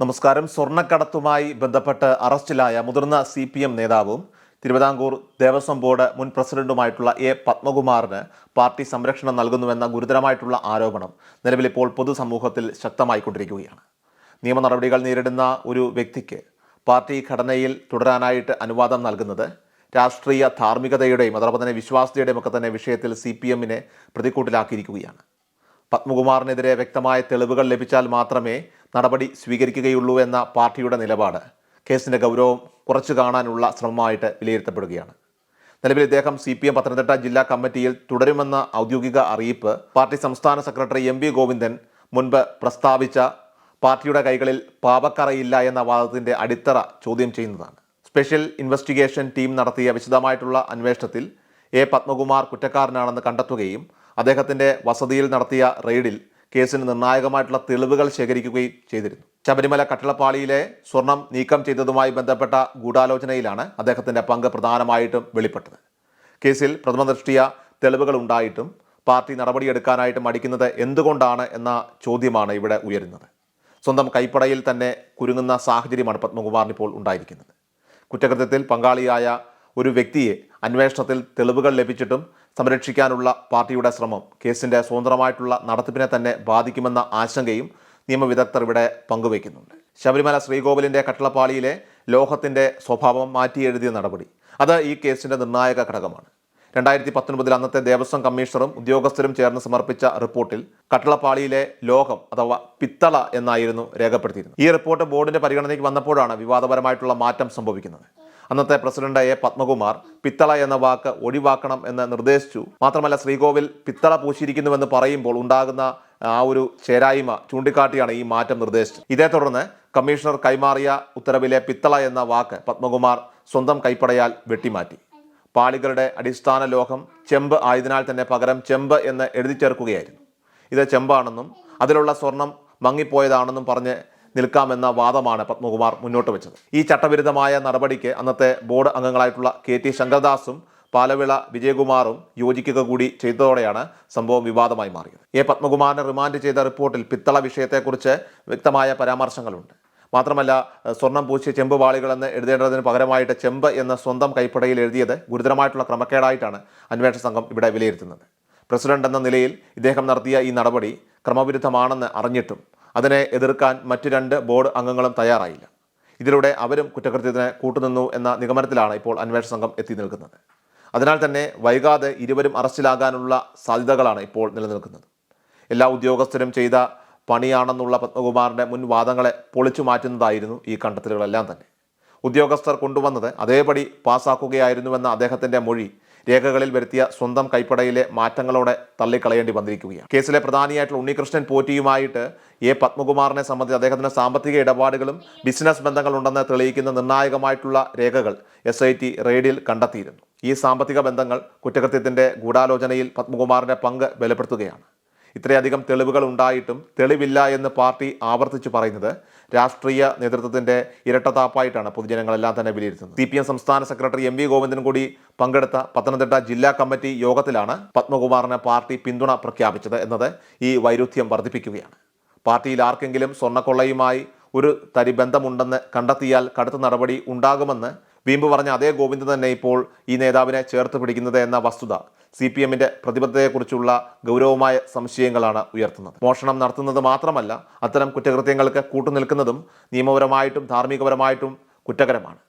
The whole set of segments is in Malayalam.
നമസ്കാരം. സ്വർണക്കടത്തുമായി ബന്ധപ്പെട്ട് അറസ്റ്റിലായ മുതിർന്ന സി പി എം നേതാവും തിരുവിതാംകൂർ ദേവസ്വം ബോർഡ് മുൻ പ്രസിഡന്റുമായിട്ടുള്ള എ പത്മകുമാറിന് പാർട്ടി സംരക്ഷണം നൽകുന്നുവെന്ന ഗുരുതരമായിട്ടുള്ള ആരോപണം നിലവിലിപ്പോൾ പൊതുസമൂഹത്തിൽ ശക്തമായിക്കൊണ്ടിരിക്കുകയാണ്. നിയമ നടപടികൾ നേരിടുന്ന ഒരു വ്യക്തിക്ക് പാർട്ടി ഘടനയിൽ തുടരാനായിട്ട് അനുവാദം നൽകുന്നത് രാഷ്ട്രീയ ധാർമ്മികതയുടെയും അതോടൊപ്പം തന്നെ വിശ്വാസ്യതയുടെയും ഒക്കെ തന്നെ വിഷയത്തിൽ സി പി എമ്മിനെ പ്രതിക്കൂട്ടിലാക്കിയിരിക്കുകയാണ്. പത്മകുമാറിനെതിരെ വ്യക്തമായ തെളിവുകൾ ലഭിച്ചാൽ മാത്രമേ നടപടി സ്വീകരിക്കുകയുള്ളൂ എന്ന പാർട്ടിയുടെ നിലപാട് കേസിന്റെ ഗൗരവം കുറച്ചു കാണാനുള്ള ശ്രമമായിട്ട് വിലയിരുത്തപ്പെടുകയാണ്. നിലവിൽ ഇദ്ദേഹം സി പി എം പത്തനംതിട്ട ജില്ലാ കമ്മിറ്റിയിൽ തുടരുമെന്ന ഔദ്യോഗിക അറിയിപ്പ് പാർട്ടി സംസ്ഥാന സെക്രട്ടറി എം വി ഗോവിന്ദൻ മുൻപ് പ്രസ്താവിച്ച പാർട്ടിയുടെ കൈകളിൽ പാപക്കറയില്ല എന്ന വാദത്തിന്റെ അടിത്തറ ചോദ്യം ചെയ്യുന്നതാണ്. സ്പെഷ്യൽ ഇൻവെസ്റ്റിഗേഷൻ ടീം നടത്തിയ വിശദമായിട്ടുള്ള അന്വേഷണത്തിൽ എ പത്മകുമാർ കുറ്റക്കാരനാണെന്ന് കണ്ടെത്തുകയും അദ്ദേഹത്തിന്റെ വസതിയിൽ നടത്തിയ റെയ്ഡിൽ കേസിന് നിർണായകമായിട്ടുള്ള തെളിവുകൾ ശേഖരിക്കുകയും ചെയ്തിരുന്നു. ശബരിമല കട്ടിളപ്പാളിയിലെ സ്വർണം നീക്കം ചെയ്തതുമായി ബന്ധപ്പെട്ട ഗൂഢാലോചനയിലാണ് അദ്ദേഹത്തിന്റെ പങ്ക് പ്രധാനമായിട്ടും വെളിപ്പെട്ടത്. കേസിൽ പ്രഥമ ദൃഷ്ടിയ തെളിവുകൾ ഉണ്ടായിട്ടും പാർട്ടി നടപടിയെടുക്കാനായിട്ട് മടിക്കുന്നത് എന്തുകൊണ്ടാണ് എന്ന ചോദ്യമാണ് ഇവിടെ ഉയരുന്നത്. സ്വന്തം കൈപ്പടയിൽ തന്നെ കുരുങ്ങുന്ന സാഹചര്യമാണ് പത്മകുമാറിന് ഇപ്പോൾ ഉണ്ടായിരിക്കുന്നത്. കുറ്റകൃത്യത്തിൽ പങ്കാളിയായ ഒരു വ്യക്തിയെ അന്വേഷണത്തിൽ തെളിവുകൾ ലഭിച്ചിട്ടും സംരക്ഷിക്കാനുള്ള പാർട്ടിയുടെ ശ്രമം കേസിന്റെ സ്വതന്ത്രമായിട്ടുള്ള നടത്തിപ്പിനെ തന്നെ ബാധിക്കുമെന്ന ആശങ്കയും നിയമവിദഗ്ധർ ഇവിടെ പങ്കുവയ്ക്കുന്നുണ്ട്. ശബരിമല ശ്രീകോവിലിന്റെ കട്ടളപ്പാളിയിലെ ലോഹത്തിന്റെ സ്വഭാവം മാറ്റിയെഴുതിയ നടപടി. അത് ഈ കേസിന്റെ നിർണായക ഘടകമാണ്. രണ്ടായിരത്തി പത്തൊൻപതിൽ അന്നത്തെ ദേവസ്വം കമ്മീഷണറും ഉദ്യോഗസ്ഥരും ചേർന്ന് സമർപ്പിച്ച റിപ്പോർട്ടിൽ കട്ടളപ്പാളിയിലെ ലോഹം അഥവാ പിത്തള എന്നായിരുന്നു രേഖപ്പെടുത്തിയിരുന്നത്. ഈ റിപ്പോർട്ട് ബോർഡിന്റെ പരിഗണനയ്ക്ക് വന്നപ്പോഴാണ് വിവാദപരമായിട്ടുള്ള മാറ്റം സംഭവിക്കുന്നത്. അന്നത്തെ പ്രസിഡന്റ് എ പത്മകുമാർ പിത്തള എന്ന വാക്ക് ഒഴിവാക്കണം എന്ന് നിർദ്ദേശിച്ചു. മാത്രമല്ല ശ്രീകോവിൽ പിത്തള പൂശിയിരിക്കുന്നുവെന്ന് പറയുമ്പോൾ ഉണ്ടാകുന്ന ആ ഒരു ചേരായ്മ ചൂണ്ടിക്കാട്ടിയാണ് ഈ മാറ്റം നിർദ്ദേശിച്ചത്. ഇതേ തുടർന്ന് കമ്മീഷണർ കൈമാറിയ ഉത്തരവിലെ പിത്തള എന്ന വാക്ക് പത്മകുമാർ സ്വന്തം കൈപ്പടയാൽ വെട്ടിമാറ്റി. പാളികളുടെ അടിസ്ഥാന ലോഹം ചെമ്പ് ആയതിനാൽ തന്നെ പകരം ചെമ്പ് എന്ന് എഴുതി ചേർക്കുകയായിരുന്നു. ഇത് ചെമ്പാണെന്നും അതിലുള്ള സ്വർണം മങ്ങിപ്പോയതാണെന്നും പറഞ്ഞ് നിൽക്കാമെന്ന വാദമാണ് പത്മകുമാർ മുന്നോട്ട് വെച്ചത്. ഈ ചട്ടവിരുദ്ധമായ നടപടിക്ക് അന്നത്തെ ബോർഡ് അംഗങ്ങളായിട്ടുള്ള കെ ടി ശങ്കർദാസും പാലവിള വിജയകുമാറും യോജിക്കുക കൂടി ചെയ്തതോടെയാണ് സംഭവം വിവാദമായി മാറിയത്. എ പത്മകുമാറിനെ റിമാൻഡ് ചെയ്ത റിപ്പോർട്ടിൽ പിത്തള വിഷയത്തെക്കുറിച്ച് വ്യക്തമായ പരാമർശങ്ങളുണ്ട്. മാത്രമല്ല സ്വർണം പൂശിയ ചെമ്പ് വാളികളെന്ന് എഴുതേണ്ടതിന് പകരമായിട്ട് ചെമ്പ് എന്ന സ്വന്തം കൈപ്പടയിൽ എഴുതിയത് ഗുരുതരമായിട്ടുള്ള ക്രമക്കേടായിട്ടാണ് അന്വേഷണ സംഘം ഇവിടെ വിലയിരുത്തുന്നത്. പ്രസിഡന്റ് എന്ന നിലയിൽ ഇദ്ദേഹം നടത്തിയ ഈ നടപടി ക്രമവിരുദ്ധമാണെന്ന് അറിഞ്ഞിട്ടും അതിനെ എതിർക്കാൻ മറ്റു രണ്ട് ബോർഡ് അംഗങ്ങളും തയ്യാറായില്ല. ഇതിലൂടെ അവരും കുറ്റകൃത്യത്തിന് കൂട്ടുനിന്നു എന്ന നിഗമനത്തിലാണ് ഇപ്പോൾ അന്വേഷണ സംഘം എത്തി നിൽക്കുന്നത്. അതിനാൽ തന്നെ വൈകാതെ ഇരുവരും അറസ്റ്റിലാകാനുള്ള സാധ്യതകളാണ് ഇപ്പോൾ നിലനിൽക്കുന്നത്. എല്ലാ ഉദ്യോഗസ്ഥരും ചെയ്ത പണിയാണെന്നുള്ള പത്മകുമാറിന്റെ മുൻ വാദങ്ങളെ പൊളിച്ചു മാറ്റുന്നതായിരുന്നു ഈ കണ്ടെത്തലുകളെല്ലാം തന്നെ. ഉദ്യോഗസ്ഥർ കൊണ്ടുവന്നത് അതേപടി പാസ്സാക്കുകയായിരുന്നുവെന്ന അദ്ദേഹത്തിന്റെ മൊഴി രേഖകളിൽ വരുത്തിയ സ്വന്തം കൈപ്പടയിലെ മാറ്റങ്ങളോടെ തള്ളിക്കളയേണ്ടി വന്നിരിക്കുകയാണ്. കേസിലെ പ്രധാനിയായിട്ടുള്ള ഉണ്ണികൃഷ്ണൻ പോറ്റിയുമായിട്ട് എ. പത്മകുമാറിനെ സംബന്ധിച്ച് അദ്ദേഹത്തിന് സാമ്പത്തിക ഇടപാടുകളും ബിസിനസ് ബന്ധങ്ങളുണ്ടെന്ന് തെളിയിക്കുന്ന നിർണായകമായിട്ടുള്ള രേഖകൾ എസ് ഐ ടി റെയ്ഡിൽ കണ്ടെത്തിയിരുന്നു. ഈ സാമ്പത്തിക ബന്ധങ്ങൾ കുറ്റകൃത്യത്തിന്റെ ഗൂഢാലോചനയിൽ പത്മകുമാറിന്റെ പങ്ക് ബലപ്പെടുത്തുകയാണ് ഇത്രയധികം തെളിവുകൾ ഉണ്ടായിട്ടും തെളിവില്ല എന്ന് പാർട്ടി ആവർത്തിച്ചു പറയുന്നത് രാഷ്ട്രീയ നേതൃത്വത്തിന്റെ ഇരട്ടത്താപ്പായിട്ടാണ് പൊതുജനങ്ങളെല്ലാം തന്നെ വിലയിരുത്തുന്നത്. സി പി എം സംസ്ഥാന സെക്രട്ടറി എം വി ഗോവിന്ദൻ കൂടി പങ്കെടുത്ത പത്തനംതിട്ട ജില്ലാ കമ്മിറ്റി യോഗത്തിലാണ് പത്മകുമാറിന് പാർട്ടി പിന്തുണ പ്രഖ്യാപിച്ചത് എന്നത് ഈ വൈരുദ്ധ്യം വർദ്ധിപ്പിക്കുകയാണ്. പാർട്ടിയിൽ ആർക്കെങ്കിലും സ്വർണക്കൊള്ളയുമായി ഒരു തരി ബന്ധമുണ്ടെന്ന് കണ്ടെത്തിയാൽ കടുത്ത നടപടി ഉണ്ടാകുമെന്ന് വീമ്പ് പറഞ്ഞ അതേ ഗോവിന്ദൻ തന്നെ ഇപ്പോൾ ഈ നേതാവിനെ ചേർത്ത് പിടിക്കുന്നത് എന്ന വസ്തുത സി പി എമ്മിന്റെ പ്രതിബദ്ധതയെക്കുറിച്ചുള്ള ഗൗരവമായ സംശയങ്ങളാണ് ഉയർത്തുന്നത്. മോഷണം നടത്തുന്നത് മാത്രമല്ല അത്തരം കുറ്റകൃത്യങ്ങൾക്ക് കൂട്ടുനിൽക്കുന്നതും നിയമപരമായിട്ടും ധാർമ്മികപരമായിട്ടും കുറ്റകരമാണ്.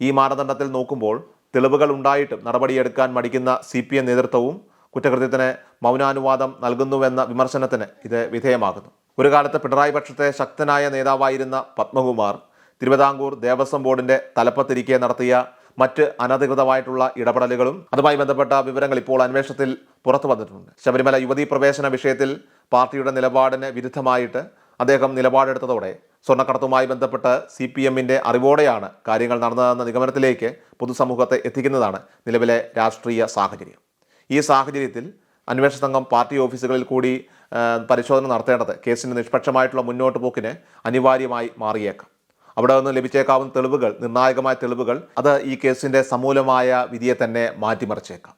ഈ മാനദണ്ഡത്തിൽ നോക്കുമ്പോൾ തെളിവുകൾ ഉണ്ടായിട്ടും നടപടിയെടുക്കാൻ മടിക്കുന്ന സി പി എം നേതൃത്വവും കുറ്റകൃത്യത്തിന് മൗനാനുവാദം നൽകുന്നുവെന്ന വിമർശനത്തിന് ഇത് വിധേയമാകുന്നു. ഒരു കാലത്ത് പിണറായി പക്ഷത്തെ ശക്തനായ നേതാവായിരുന്ന പത്മകുമാർ തിരുവിതാംകൂർ ദേവസ്വം ബോർഡിന്റെ തലപ്പത്തിരിക്കെ നടത്തിയ മറ്റ് അനധികൃതമായിട്ടുള്ള ഇടപെടലുകളും അതുമായി ബന്ധപ്പെട്ട വിവരങ്ങൾ ഇപ്പോൾ അന്വേഷണത്തിൽ പുറത്തു വന്നിട്ടുണ്ട്. ശബരിമല യുവതീ പ്രവേശന വിഷയത്തിൽ പാർട്ടിയുടെ നിലപാടിന് വിരുദ്ധമായിട്ട് അദ്ദേഹം നിലപാടെടുത്തതോടെ സ്വർണക്കടത്തുമായി ബന്ധപ്പെട്ട് സി പി എമ്മിന്റെ അറിവോടെയാണ് കാര്യങ്ങൾ നടന്നതെന്ന നിഗമനത്തിലേക്ക് പൊതുസമൂഹത്തെ എത്തിക്കുന്നതാണ് നിലവിലെ രാഷ്ട്രീയ സാഹചര്യം. ഈ സാഹചര്യത്തിൽ അന്വേഷണ സംഘം പാർട്ടി ഓഫീസുകളിൽ കൂടി പരിശോധന നടത്തേണ്ടത് കേസിന്റെ നിഷ്പക്ഷമായിട്ടുള്ള മുന്നോട്ട് പോക്കിന് അനിവാര്യമായി മാറിയേക്കാം. അവിടെ നിന്ന് ലഭിച്ചേക്കാവുന്ന തെളിവുകൾ നിർണായകമായ തെളിവുകൾ അത് ഈ കേസിന്റെ സമൂലമായ വിധിയെ തന്നെ മാറ്റിമറിച്ചേക്കാം.